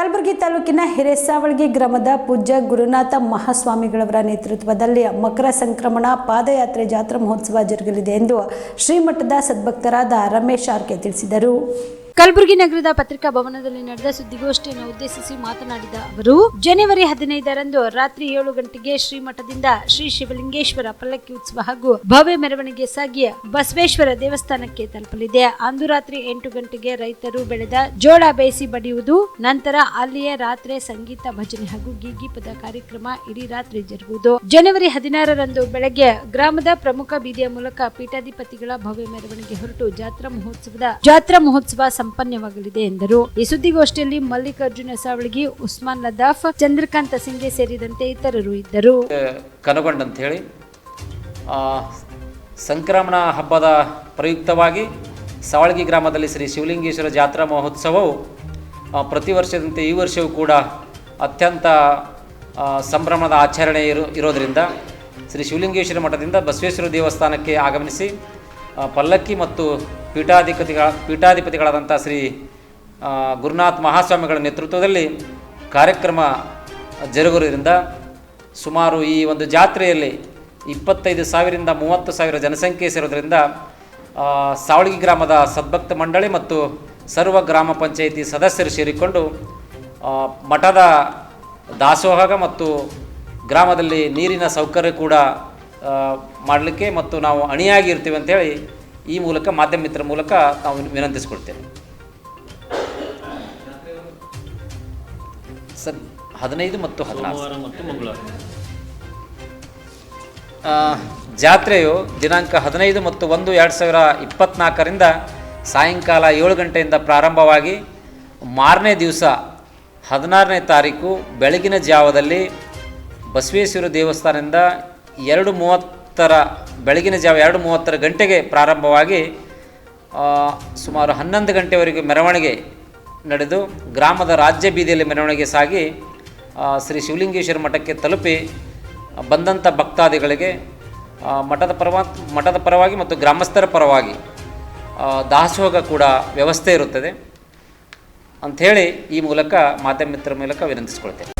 ಕಲಬುರಗಿ ತಾಲೂಕಿನ ಹಿರೇಸಾವಳಗಿ ಗ್ರಾಮದ ಪೂಜ್ಯ ಗುರುನಾಥ ಮಹಾಸ್ವಾಮಿಗಳವರ ನೇತೃತ್ವದಲ್ಲಿ ಮಕರ ಸಂಕ್ರಮಣ, ಪಾದಯಾತ್ರೆ, ಜಾತ್ರಾ ಮಹೋತ್ಸವ ಜರುಗಲಿದೆ ಎಂದು ಶ್ರೀಮಠದ ಸದ್ಭಕ್ತರಾದ ರಮೇಶ್ ಆರ್ಕೆ ತಿಳಿಸಿದರು. ಕಲಬುರಗಿ ನಗರದ ಪತ್ರಿಕಾ ಭವನದಲ್ಲಿ ನಡೆದ ಸುದ್ದಿಗೋಷ್ಠಿಯನ್ನು ಉದ್ದೇಶಿಸಿ ಮಾತನಾಡಿದ ಅವರು, ಜನವರಿ ಹದಿನೈದರಂದು ರಾತ್ರಿ ಏಳು ಗಂಟೆಗೆ ಶ್ರೀಮಠದಿಂದ ಶ್ರೀ ಶಿವಲಿಂಗೇಶ್ವರ ಪಲ್ಲಕ್ಕಿ ಉತ್ಸವ ಹಾಗೂ ಭವ್ಯ ಮೆರವಣಿಗೆ ಸಾಗಿ ಬಸವೇಶ್ವರ ದೇವಸ್ಥಾನಕ್ಕೆ ತಲುಪಲಿದೆ. ಅಂದು ರಾತ್ರಿ ಎಂಟು ಗಂಟೆಗೆ ರೈತರು ಬೆಳೆದ ಜೋಳ ಬೇಯಿಸಿ ಬಡಿಯುವುದು, ನಂತರ ಅಲ್ಲಿಯೇ ರಾತ್ರಿ ಸಂಗೀತ ಭಜನೆ ಹಾಗೂ ಗೀಗೀಪದ ಕಾರ್ಯಕ್ರಮ ಇಡೀ ರಾತ್ರಿ ಜರುಗುವುದು. ಜನವರಿ ಹದಿನಾರರಂದು ಬೆಳಗ್ಗೆ ಗ್ರಾಮದ ಪ್ರಮುಖ ಬೀದಿಯ ಮೂಲಕ ಪೀಠಾಧಿಪತಿಗಳ ಭವ್ಯ ಮೆರವಣಿಗೆ ಹೊರಟು ಜಾತ್ರಾ ಮಹೋತ್ಸವದ ಜಾತ್ರಾ ಮಹೋತ್ಸವ ಸಂಪನ್ನವಾಗಲಿದೆ ಎಂದರು. ಈ ಸುದ್ದಿಗೋಷ್ಠಿಯಲ್ಲಿ ಮಲ್ಲಿಕಾರ್ಜುನ ಸಾವಳಗಿ ಉಸ್ಮಾನ್ ಲದಾಫ್ ಚಂದ್ರಕಾಂತ ಸಿಂಗೆ ಸೇರಿದಂತೆ ಇತರರು ಇದ್ದರು. ಕನಗೊಂಡ್ ಹೇಳಿ ಸಂಕ್ರಮಣ ಹಬ್ಬದ ಪ್ರಯುಕ್ತವಾಗಿ ಸಾವಳಗಿ ಗ್ರಾಮದಲ್ಲಿ ಶ್ರೀ ಶಿವಲಿಂಗೇಶ್ವರ ಜಾತ್ರಾ ಮಹೋತ್ಸವವು ಪ್ರತಿ ವರ್ಷದಂತೆ ಈ ವರ್ಷವೂ ಕೂಡ ಅತ್ಯಂತ ಸಂಭ್ರಮದ ಆಚರಣೆ ಇರೋ ಇರೋದರಿಂದ ಶ್ರೀ ಶಿವಲಿಂಗೇಶ್ವರ ಮಠದಿಂದ ಬಸವೇಶ್ವರ ದೇವಸ್ಥಾನಕ್ಕೆ ಆಗಮನಿಸಿ ಆ, ಪಲ್ಲಕ್ಕಿ ಮತ್ತು ಪೀಠಾಧಿಪತಿಗಳ ಪೀಠಾಧಿಪತಿಗಳಾದಂಥ ಶ್ರೀ ಗುರುನಾಥ್ ಮಹಾಸ್ವಾಮಿಗಳ ನೇತೃತ್ವದಲ್ಲಿ ಕಾರ್ಯಕ್ರಮ ಜರುಗುವುದರಿಂದ ಸುಮಾರು ಈ ಒಂದು ಜಾತ್ರೆಯಲ್ಲಿ ಇಪ್ಪತ್ತೈದು ಸಾವಿರದಿಂದ ಮೂವತ್ತು ಸಾವಿರ ಜನಸಂಖ್ಯೆ ಸೇರೋದ್ರಿಂದ ಸಾವಳಗಿ ಗ್ರಾಮದ ಸದ್ಭಕ್ತ ಮಂಡಳಿ ಮತ್ತು ಸರ್ವ ಗ್ರಾಮ ಪಂಚಾಯಿತಿ ಸದಸ್ಯರು ಸೇರಿಕೊಂಡು ಮಠದ ದಾಸೋಹ ಮತ್ತು ಗ್ರಾಮದಲ್ಲಿ ನೀರಿನ ಸೌಕರ್ಯ ಕೂಡ ಮಾಡಲಿಕ್ಕೆ ಮತ್ತು ನಾವು ಅಣಿಯಾಗಿ ಇರ್ತೀವಿ ಅಂತೇಳಿ ಈ ಮೂಲಕ ಮಾಧ್ಯಮ ಮಿತ್ರ ಮೂಲಕ ನಾವು ವಿನಂತಿಸ್ಕೊಳ್ತೇವೆ. ಸರ್ ಹದಿನೈದು ಮತ್ತು ಹದಿನಾರು. ಜಾತ್ರೆಯು ದಿನಾಂಕ ಹದಿನೈದು ಮತ್ತು ಒಂದು ಎರಡು ಸಾವಿರ ಇಪ್ಪತ್ತ್ನಾಲ್ಕರಿಂದ ಸಾಯಂಕಾಲ ಏಳು ಗಂಟೆಯಿಂದ ಪ್ರಾರಂಭವಾಗಿ ಮಾರನೇ ದಿವಸ ಹದಿನಾರನೇ ತಾರೀಕು ಬೆಳಗಿನ ಜಾವದಲ್ಲಿ ಬಸವೇಶ್ವರ ದೇವಸ್ಥಾನದಿಂದ ಎರಡು ಮೂವತ್ತರ, ಬೆಳಗಿನ ಜಾವ ಎರಡು ಮೂವತ್ತರ ಗಂಟೆಗೆ ಪ್ರಾರಂಭವಾಗಿ ಸುಮಾರು ಹನ್ನೊಂದು ಗಂಟೆವರೆಗೆ ಮೆರವಣಿಗೆ ನಡೆದು, ಗ್ರಾಮದ ರಾಜ್ಯ ಬೀದಿಯಲ್ಲಿ ಮೆರವಣಿಗೆ ಸಾಗಿ ಶ್ರೀ ಶಿವಲಿಂಗೇಶ್ವರ ಮಠಕ್ಕೆ ತಲುಪಿ ಬಂದಂಥ ಭಕ್ತಾದಿಗಳಿಗೆ ಮಠದ ಪರವ, ಮಠದ ಪರವಾಗಿ ಮತ್ತು ಗ್ರಾಮಸ್ಥರ ಪರವಾಗಿ ದಾಸೋಹ ಕೂಡ ವ್ಯವಸ್ಥೆ ಇರುತ್ತದೆ. ಅಂಥೇಳಿ ಈ ಮೂಲಕ ಮಾಧ್ಯಮ ಮಿತ್ರರ ಮೂಲಕ ವಿನಂತಿಸ್ಕೊಳ್ತೇನೆ.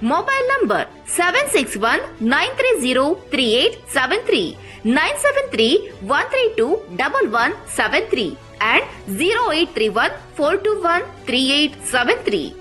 Mobile number 761-930-3873, and zero eight three one four two one three eight seven three.